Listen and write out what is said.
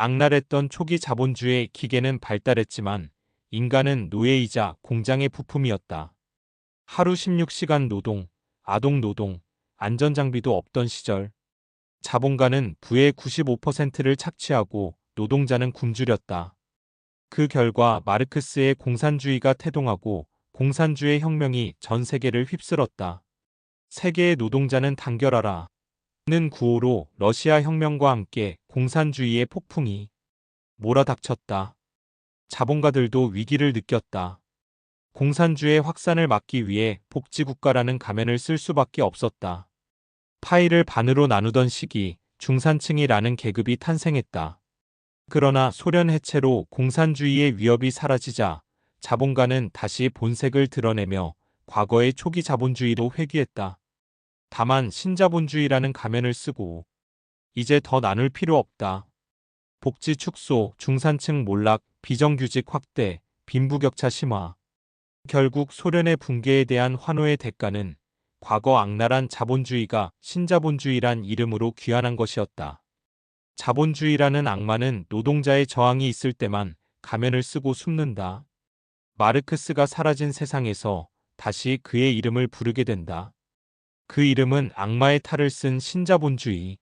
악랄했던 초기 자본주의 기계는 발달했지만 인간은 노예이자 공장의 부품이었다. 하루 16시간 노동, 아동 노동, 안전장비도 없던 시절. 자본가는 부의 95%를 착취하고 노동자는 굶주렸다. 그 결과 마르크스의 공산주의가 태동하고 공산주의 혁명이 전 세계를 휩쓸었다. 세계의 노동자는 단결하라. 는 구호로 러시아 혁명과 함께 공산주의의 폭풍이 몰아닥쳤다. 자본가들도 위기를 느꼈다. 공산주의 확산을 막기 위해 복지국가라는 가면을 쓸 수밖에 없었다. 파이를 반으로 나누던 시기 중산층이라는 계급이 탄생했다. 그러나 소련 해체로 공산주의의 위협이 사라지자 자본가는 다시 본색을 드러내며 과거의 초기 자본주의로 회귀했다. 다만 신자본주의라는 가면을 쓰고 이제 더 나눌 필요 없다. 복지 축소, 중산층 몰락, 비정규직 확대, 빈부격차 심화. 결국 소련의 붕괴에 대한 환호의 대가는 과거 악랄한 자본주의가 신자본주의란 이름으로 귀환한 것이었다. 자본주의라는 악마는 노동자의 저항이 있을 때만 가면을 쓰고 숨는다. 마르크스가 사라진 세상에서 다시 그의 이름을 부르게 된다. 그 이름은 악마의 탈을 쓴 신자본주의.